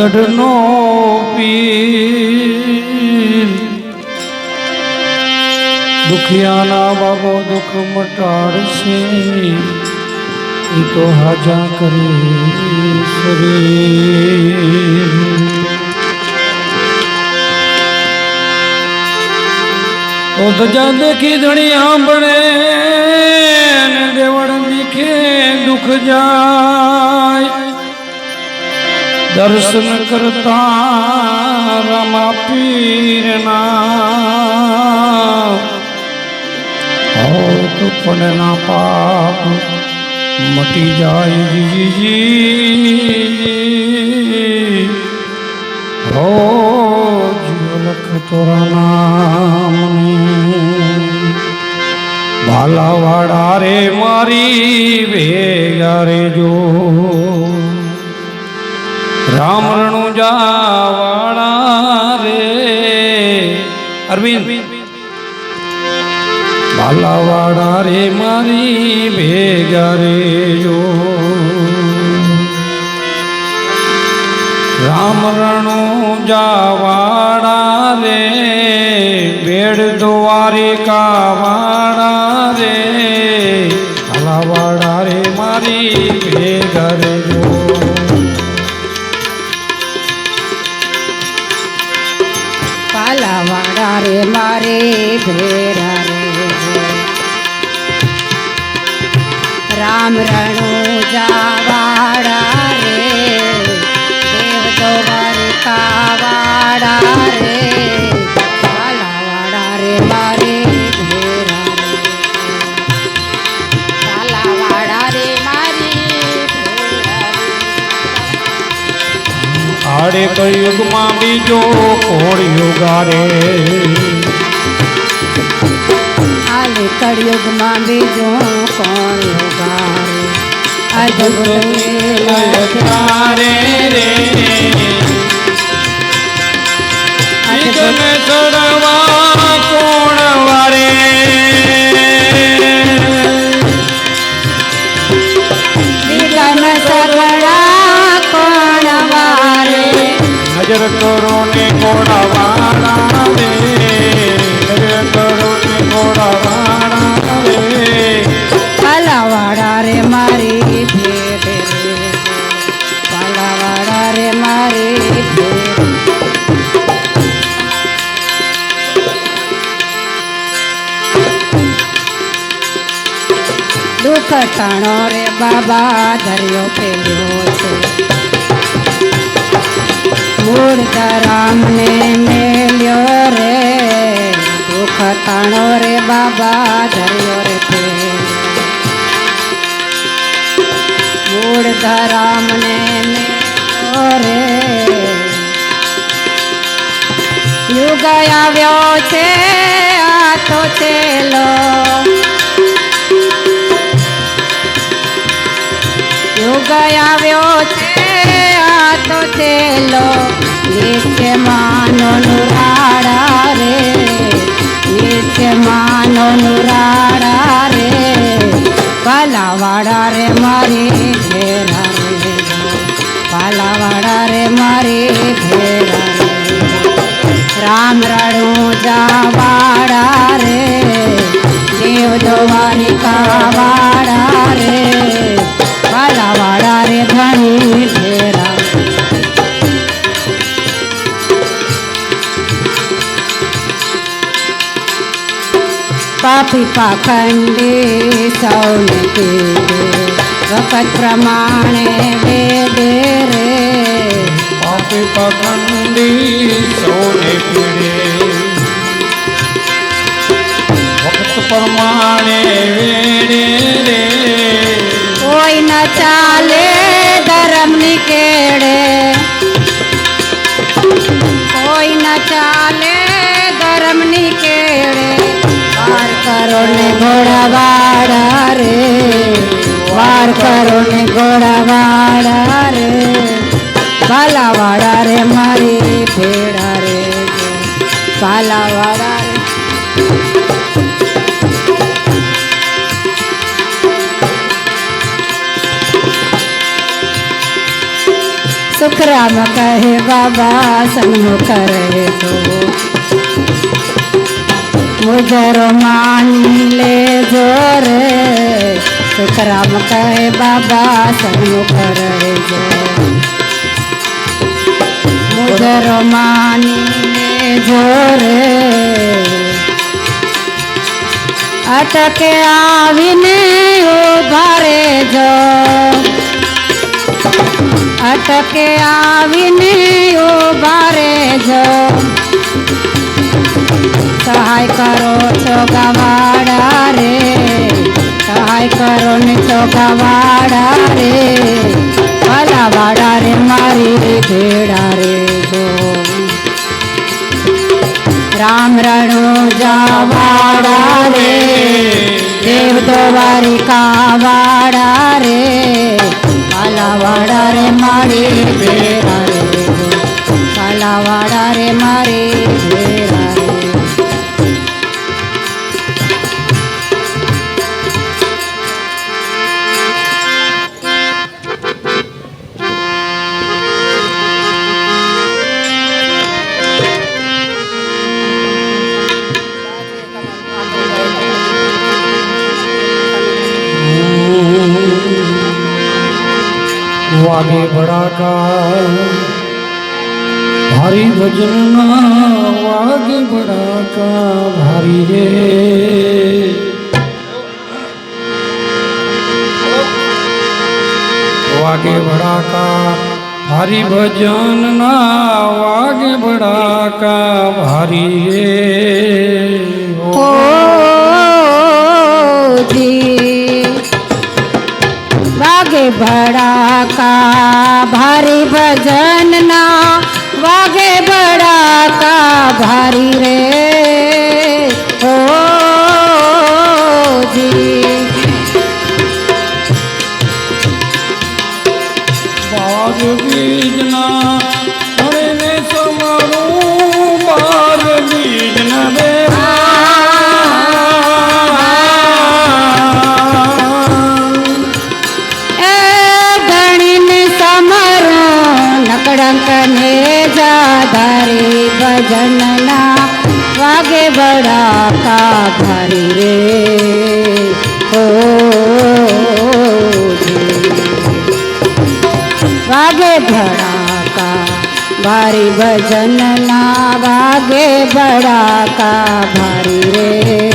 ગઢનો પીર. દુખિયાના બાબો દુઃખ મટાડશે. એ તો હાજા કરે શરીર. ઓ ધજા દેખી ધણી ને દેવળ દીખે દુઃખ જાય. દર્શન કરતા રમા પીરના. ના પાપ મટી જાય જીજી. હો જીવલખ તોરા નામ ભાલાવાડા રે મારી ભેગા રે જો. રણુજાવાળા રે. અરવિંદ. ભાલાવાડા રે મારી ભેગા રે જો. રામ રણુજાવાળા રે, બેડ દ્વારિકા વાળા રે. ભાલાવાડા રે મારી ભેગા રે જો. ભેરા રે રામ રણુ જાવાડા રે દેવ દ્વારિકા વાડા રે રે મારે ભેરા રે પાલાવાડા રે મારી રે આડે કળિયુગમાં બીજો કોળ યુગારે હાલે કળિયુગમાં બીજો કોણ યોગારે અદભુત લયકારે રે? ઈગને ચડવા કોણ વારે વારે નજર કરો ને કોણ વાળા દુઃખ ટાણો રે બાબા દરિયો પેલ્યો છે. મૂળ રામને મેલ્યો રે દુઃખ તાણો રે બાબા દરિયો રે પેલ્યો મૂળ રામને મેલ્યો રે, યુગ આવ્યો છે. યુગ આવ્યો છે, આ તો છેલ્લો નિત્ય માનો નુરાડા રે. નિત્ય માનો નુરાડા રે. પાલાવાડા રે મારી ઘેરા રે. પાલાવાડા રે મારી ઘેરા રામ રણું જાવાડા રે. દેવ વાડા પાપી પાખંડી સૌને પીડે વખત પ્રમાણે વેદે રે પાપી પખંડી સોને પીડે વખત પ્રમાણે વેડે રે કોઈ ન ચાલે ધર્મની કેડે કરો ને ઘોડાવાડા રે. વાર કરો ને ઘોડાવાડા રે. પાલાવાડા રે, મારી ભેડા રે. પાલાવાડા રે. સુખરામ કહે, બાબા સન્મુખ રહે જો. મુજરો માની લે જોરે સુખરામ કહે બાબા સન્મુખ કરે જો મુજરો માની લે જોરે અટકે આવીને ઊભા જો. અટકે આવીને ઊભા રહેજો સહાય કરો છો ગવાડા રે, સહાય કરો ને છો ગવાડા રે ભલાવાડા રે, મારી ભેડા રે જો. રામ રણો જાવાડા રે દેવ દ્વારિકા વાડા રે કાલાવાડા રે, મારી ભેરા વાગે ભડાકા ભારી ભજનના વાગે ભડાકા ભારી રે વાગે ભડાકા ભારી ભજનના વાગે ભડાકા ભારી રે ઓ જી વાગે ભડાકા ભારી ભજનના વાગે ભડાકા ભારી રે ઓ જી નકડંક ને જાધારી ભજનના વાગે બડાકા ભારી રે ઓ જી. વાગે ભડાકા ભારી ભજનના વાગે બડાકા ભારી રે ઓ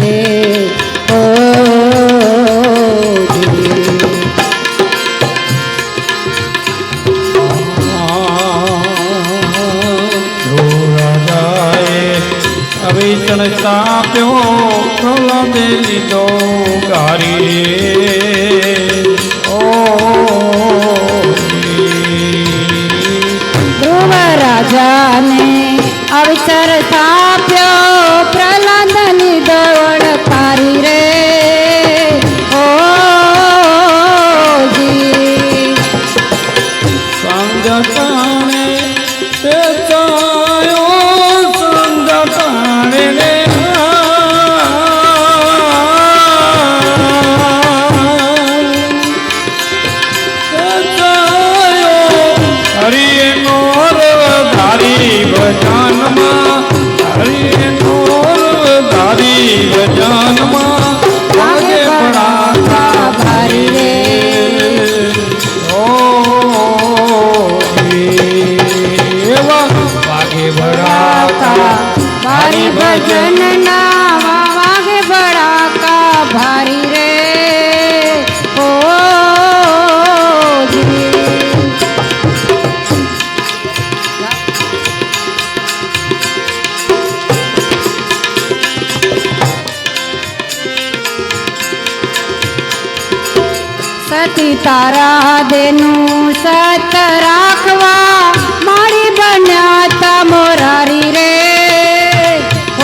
સતી તારા દેનું સત રાખવા. મારી બન્યા તા મોરારી રે.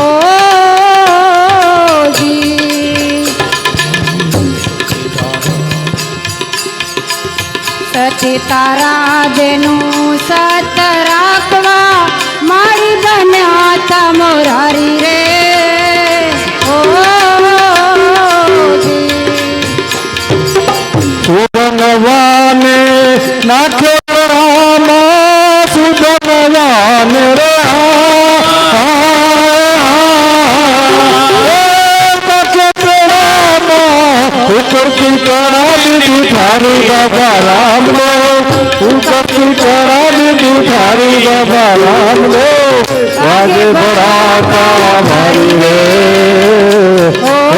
ઓ સતી તારા દેનું સત રાખવા. મારી બન્યા તા મોરારી રે. জনবানে না কেউ রামা সুজনবান রে ऊपर की कड़ा दीदी थारी बाबा राम लो ऊपर की कड़ा दीदी थारी बाबा राम लो आज बड़ा का भरी रे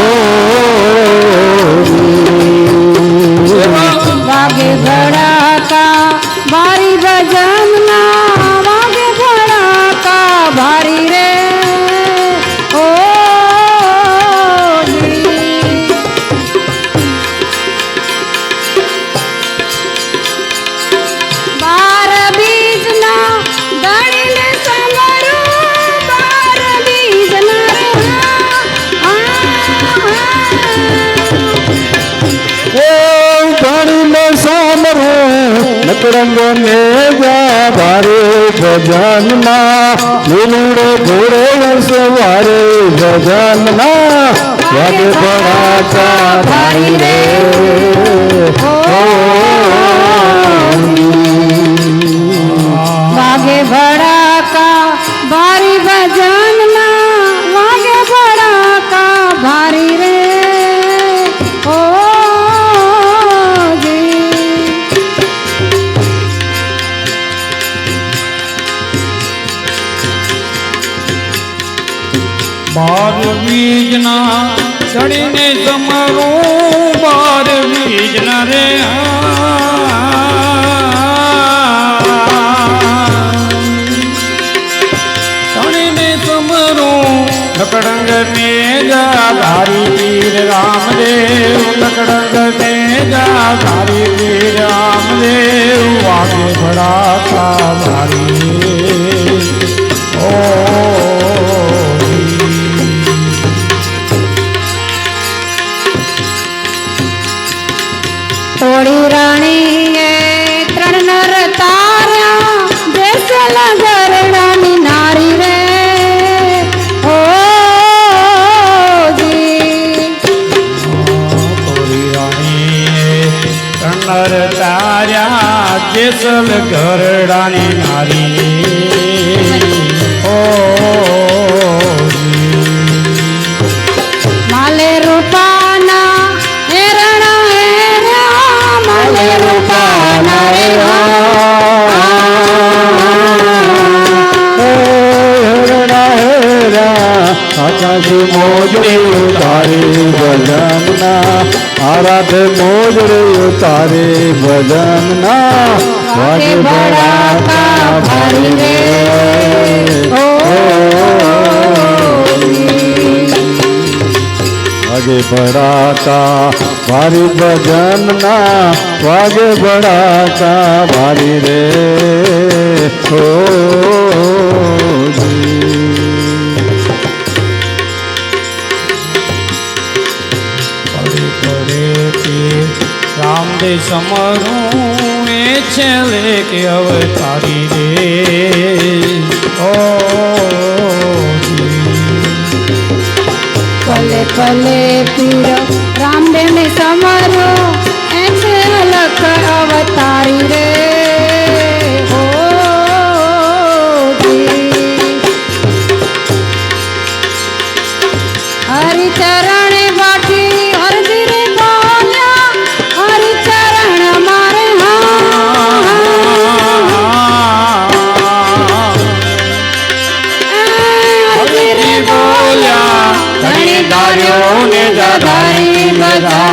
ને ભારે ભજનમાં લીલુડે ઘોડે સવારે ભજનમાં. વાગે ભડાકા ભારી રે. બાર બીજના ચડીને સમરું બાર બીજના રે. ચડીને સમરું લકડંગ ને જા ધારી વીર રામદેવ. લકડંગ ને જા ધારી વીર રામદેવ. વાગે ભડાકા મારી જેસલ ઘરડાની નારી. ઓ માલે રૂપાના હેરણ હેરા માલે રૂપાના આકાશી મોજડી ઉતારી ભજનના આરાધે મોજડી ઉતારી ભજનના વાગે बड़ा ભારી રે ઓ વાગે ભડાકા ભારી ભજનના વાગે ભડાકા ભારી રે. પડે પડે કે રામદે સમરું એ છેલ્લે કે અવતારી રે ઓ પલે પલે, પીરો રામદેવ ને સમરો એસે લખ અવતારી રે હરિચરણ જી. राम